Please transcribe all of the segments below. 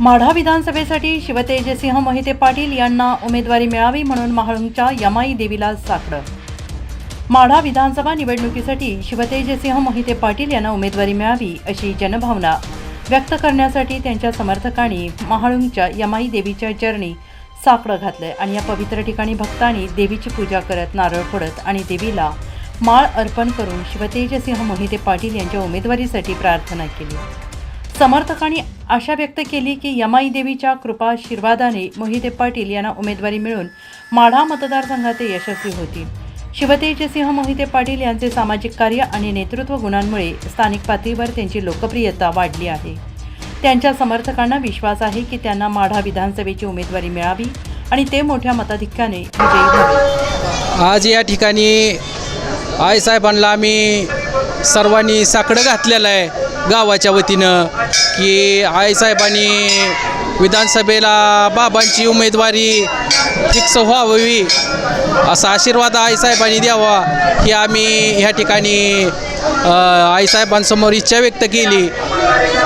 माढा विधानसभेसाठी शिवतेजसिंह मोहिते पाटील यांना उमेदवारी मिळावी म्हणून महाळुंगच्या यमाई देवीला साकडं. माढा विधानसभा निवडणुकीसाठी शिवतेजसिंह मोहिते पाटील यांना उमेदवारी मिळावी अशी जनभावना व्यक्त करण्यासाठी त्यांच्या समर्थकांनी महाळुंगच्या यमाई देवीच्या चरणी साकडं घातलंय आणि या पवित्र ठिकाणी भक्तांनी देवीची पूजा करत नारळ फोडत आणि देवीला माळ अर्पण करून शिवतेजसिंह मोहिते पाटील यांच्या उमेदवारीसाठी प्रार्थना केली. समर्थकांनी आशा व्यक्त केली की यमाई देवीच्या कृपा आशीर्वादाने मोहिते पाटील यांना उमेदवारी मिळून माढा मतदारसंघात ते यशस्वी होतील. शिवतेजसिंह मोहिते पाटील यांचे सामाजिक कार्य आणि नेतृत्व गुणांमुळे स्थानिक पातळीवर त्यांची लोकप्रियता वाढली आहे. त्यांच्या समर्थकांना विश्वास आहे की त्यांना माढा विधानसभेची उमेदवारी मिळावी आणि ते मोठ्या मताधिक्याने विजयी व्हावे. आज या ठिकाणी आईसाहेबांना आम्ही सर्वांनी साकडं घातलेलं आहे गावाच्या वतीनं की आईसाहेबांनी विधानसभेला बाबांची उमेदवारी फिक्स व्हावी असा आशीर्वाद आईसाहेबांनी द्यावा ही आम्ही ह्या ठिकाणी आईसाहेबांसमोर इच्छा व्यक्त केली.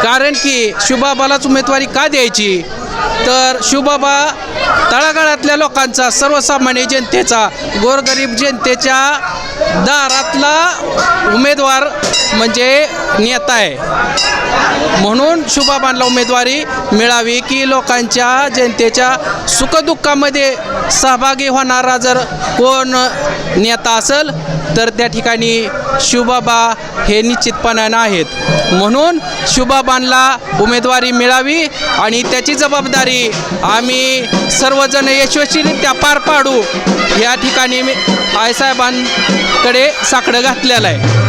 कारण की शिवबाबालाच उमेदवारी का द्यायची? तर शिवबाबा तळागाळातल्या लोकांचा सर्वसामान्य जनतेचा गोरगरीब जनतेच्या दारातला उमेदवार म्हणजे नेता आहे. म्हणून शुभाबांना उमेदवारी मिळावी की लोकांच्या जनतेच्या सुखदुःखामध्ये सहभागी होणारा जर कोण नेता असेल तर त्या ठिकाणी शिवबाबा हे निश्चितपणानं आहेत. म्हणून शिवबाबांना उमेदवारी मिळावी आणि त्याची जबाबदारी आम्ही सर्वजण यशस्वीरित्या पार पाडू. या ठिकाणी मी आयसाहेबांकडे साकडं घातलेलं आहे.